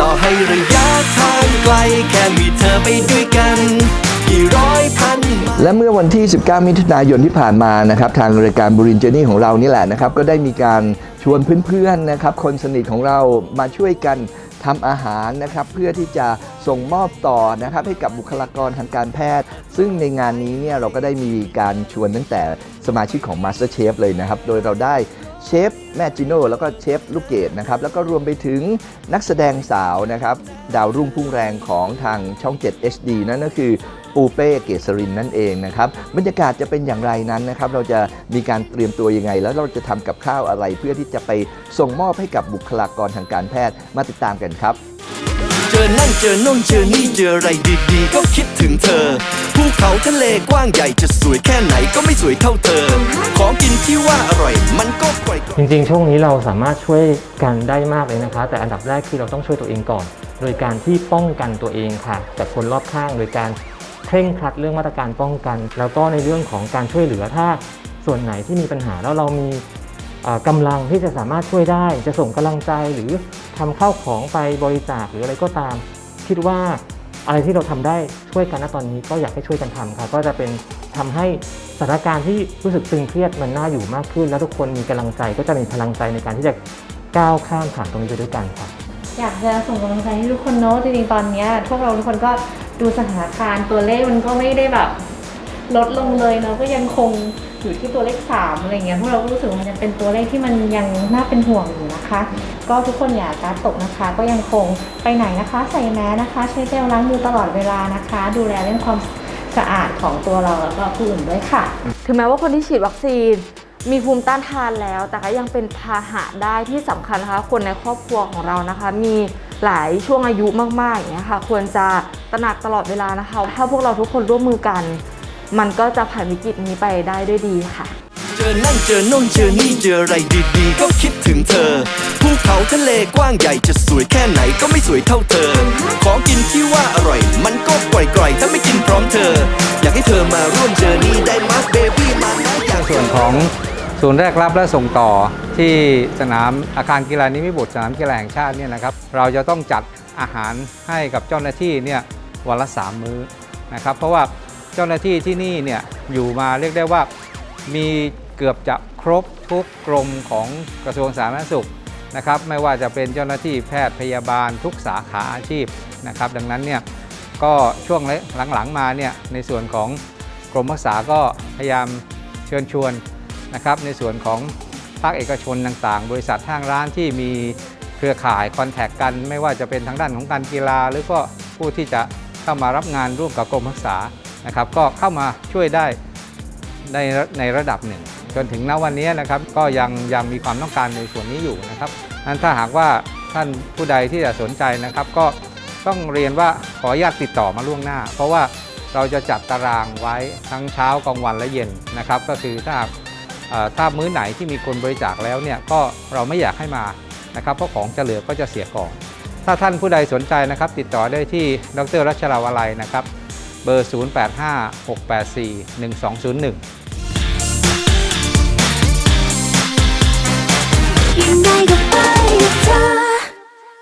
ต่อให้ระยะทางไกลแค่มีเธอไปด้วยกันกี่ร้อยพันและเมื่อวันที่ 19 มิถุนายนที่ผ่านมานะครับทางรายการบุรินเจนี่ของเรานี่แหละนะครับ ก็ได้มีการชวนเพื่อนๆนะครับคนสนิทของเรามาช่วยกันทำอาหารนะครับเพื่อที่จะส่งมอบต่อนะครับให้กับบุคลากรทางการแพทย์ ซึ่งในงานนี้เนี่ยเราก็ได้มีการชวนตั้งแต่สมาชิกของ Master Chef เลยนะครับ โดยเราได้ เชฟแม่จิโน่แล้วก็เชฟลูกเกดนะครับแล้วก็รวมไปถึงนักแสดงสาวนะครับดาวรุ่งพุ่งแรงของทางช่อง 7 HD นั่นก็คือปูเป้เกษรินนั่นเองนะครับบรรยากาศจะเป็นอย่างไรนั้นนะครับเราจะมีการเตรียมตัวยังไง แล้วเราจะทำกับข้าวอะไรเพื่อที่จะไปส่งมอบให้กับบุคลากรทางการแพทย์มาติดตามกันครับ เจอนั่นเจอโน่นเจอนี่เจออะไรดีๆก็คิดถึง เขาทะเลกว้างใหญ่จะสวยแค่ไหนก็ไม่สวยเท่าเธอ ของกินที่ว่าอร่อย มันก็กร่อยๆจริงๆ ช่วงนี้เราสามารถช่วยกันได้มากเลยนะคะ แต่อันดับแรกคือเราต้องช่วยตัวเองก่อน โดยการที่ป้องกันตัวเองค่ะจากคนรอบข้างโดยการเคร่งครัดเรื่องมาตรการป้องกัน แล้วก็ในเรื่องของการช่วยเหลือถ้าส่วนไหนที่มีปัญหาแล้วเรามีเอ่อกำลังที่จะสามารถช่วยได้ จะส่งกำลังใจหรือทำข้าวของไปบริจาคหรืออะไรก็ตาม คิดว่า อะไรที่เราทำได้ช่วยกันณตอนนี้ก็อยากให้ช่วยกันทำค่ะก็จะเป็นทำให้สถานการณ์ที่รู้สึกตึงเครียดมันน่าอยู่มากขึ้น แล้วทุกคนมีกำลังใจก็จะมีพลังใจในการที่จะก้าวข้ามผ่านตรงนี้ไปด้วยกันค่ะอยากจะส่งกำลังใจให้ทุกคนเนอะจริงๆตอนนี้พวกเราทุกคนก็ดูสถานการณ์ตัวเลขมันก็ไม่ได้แบบ ลดลงเลยเนอะก็ยังคง อยู่ที่ตัวเลขสามอะไรเงี้ยพวกเราก็รู้สึกว่ามันยังเป็นตัวเลขที่มันยังน่าเป็นห่วงอยู่นะคะ ก็ทุกคนอย่าการตกนะคะ ก็ยังคงไปไหนนะคะ ใส่แมสนะคะ ใช้เจลล้างมือตลอดเวลานะคะ ดูแลเรื่องความสะอาดของตัวเราแล้วก็ผู้อื่นด้วยค่ะ ถึงแม้ว่าคนที่ฉีดวัคซีนมีภูมิต้านทานแล้ว แต่ก็ยังเป็นพาหะได้ที่สำคัญนะคะ คนในครอบครัวของเรานะคะ มีหลายช่วงอายุมากๆอย่างเงี้ยค่ะ ควรจะตระหนักตลอดเวลานะคะ ถ้าพวกเราทุกคนร่วมมือกัน มันก็จะผ่านวิกฤตนี้ไปได้ด้วยดีค่ะ เจอนั่นเจอโน่นเจอนี่เจออะไรดีๆ ก็คิดถึงเธอภูเขาทะเลกว้างใหญ่จะสวยแค่ไหนก็ไม่สวยเท่าเธอ ของกินที่ว่าอร่อย มันก็กร่อยๆถ้าไม่กินพร้อมเธอ อยากให้เธอมาร่วมเจอนี่ได้มาเบบี้มานะอยากส่วนของศูนย์แรกรับและส่งต่อที่สนามอาคารกีฬานิมิบุตรสนามกีฬาแห่งชาติเนี่ยนะครับ เราจะต้องจัดอาหารให้กับเจ้าหน้าที่เนี่ยวันละสามมื้อนะครับ เพราะว่า เจ้าหน้าที่ที่นี่เนี่ยอยู่มาเรียกได้ว่ามีเกือบจะครบทุกกรมของกระทรวงสาธารณสุขนะครับไม่ว่าจะเป็นเจ้าหน้าที่แพทย์พยาบาลทุกสาขาอาชีพนะครับ ดังนั้นเนี่ยก็ช่วงหลังๆมาเนี่ยในส่วนของกรมรักษาก็พยายามเชิญชวนนะครับในส่วนของภาคเอกชนต่างๆ บริษัทห้างร้านที่มีเครือข่ายคอนแทคกัน ไม่ว่าจะเป็นทางด้านของการกีฬา หรือก็ผู้ที่จะเข้ามารับงานร่วมกับกรมรักษา นะครับก็เข้ามาช่วยได้ในในระดับหนึ่ง จนถึงณวันนี้นะครับก็ยังยังมีความต้องการในส่วนนี้อยู่นะครับนั้นถ้าหากว่าท่านผู้ใดที่จะสนใจนะครับ ก็ต้องเรียนว่าขออนุญาตติดต่อมาล่วงหน้า เพราะว่าเราจะจัดตารางไว้ทั้งเช้ากลางวันและเย็นนะครับ ก็คือถ้าถ้ามื้อไหนที่มีคนบริจาคแล้วเนี่ยก็เราไม่อยากให้มานะครับเพราะของจะเหลือก็จะเสียก่อนถ้าท่านผู้ใดสนใจนะครับ ติดต่อได้ที่ดรรัชราวลัยนะครับ เบอร์ 0856841201